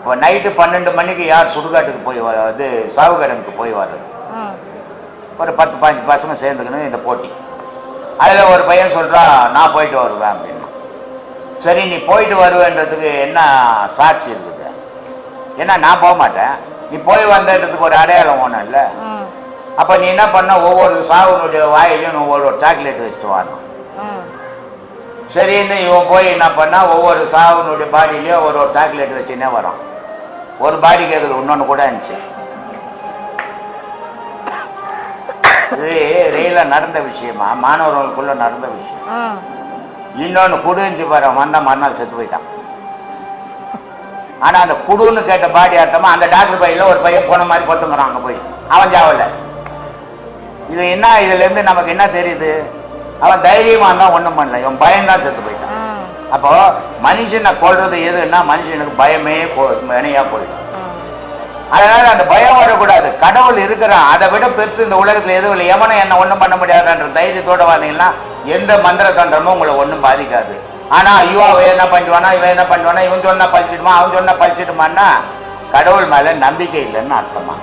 இப்போ நைட்டு பன்னெண்டு மணிக்கு யார் சுடுகாட்டுக்கு போய் வர இது சாவுகடனுக்கு போய் வர்றது? ஒரு பத்து பாஞ்சு பசங்க சேர்ந்துக்கணும் இந்த போட்டி. அதில் ஒரு பையன் சொல்கிறான் நான் போயிட்டு வருவேன் அப்படின்னு. சரி நீ போயிட்டு வருவேன்றதுக்கு என்ன சாட்சி இருக்குது? ஏன்னா நான் போக மாட்டேன். நீ போய் வந்ததுக்கு ஒரு அடையாளம் ஒன்றும் இல்லை. அப்போ நீ என்ன பண்ண? ஒவ்வொரு சாவுனுடைய வாயிலையும் ஒவ்வொரு சாக்லேட் வச்சுட்டு வரணும் சரின்னு இவன் போய் என்ன பண்ணா ஒவ்வொரு சாவுனுடைய பாடியிலையும் ஒரு ஒரு சாக்லேட் வச்சுன்னே வரான். ஒரு பாடி கேட்குது இன்னொன்று கூட இருந்துச்சு. இது ரயில நடந்த விஷயமா? மாணவர்களுக்குள்ள நடந்த விஷயம். இன்னொன்று குடுஞ்சு பாரு வந்தான் மறுநாள் செத்து போயிட்டான். ஆனா அந்த குடுன்னு கேட்ட பாடி ஆட்டமா அந்த டாக்டர் பையில ஒரு பையன் போன மாதிரி போட்டுங்கிறான் அங்க போய். அவன் சாவல இது என்ன இதுல இருந்து நமக்கு என்ன தெரியுது? அவன் தைரியமா இருந்தா ஒண்ணும் பண்ணல. இவன் பயம்தான் செத்து போயிட்டான். அப்போ மனுஷனை கொல்றது எதுன்னா மனுஷனுக்கு பயமே போ போயிடும். அதனால அந்த பயம் வரக்கூடாது. கடவுள் இருக்கிறான் அதை விட பெருசு இந்த உலகத்துல எதுவும் இல்லை. எவனை என்ன ஒன்றும் பண்ண முடியாதுன்ற தைரியத்தோட வந்தீங்கன்னா எந்த மந்திர தந்திரமும் உங்களை ஒன்றும் பாதிக்காது. ஆனா ஐயோ அவன் என்ன பண்ணுவானா இவன் என்ன பண்ணுவானா இவன் சொன்னா பழிச்சிடுமா அவன் சொன்னா பழிச்சிடுமான்னா கடவுள் மேல நம்பிக்கை இல்லைன்னு அர்த்தமா?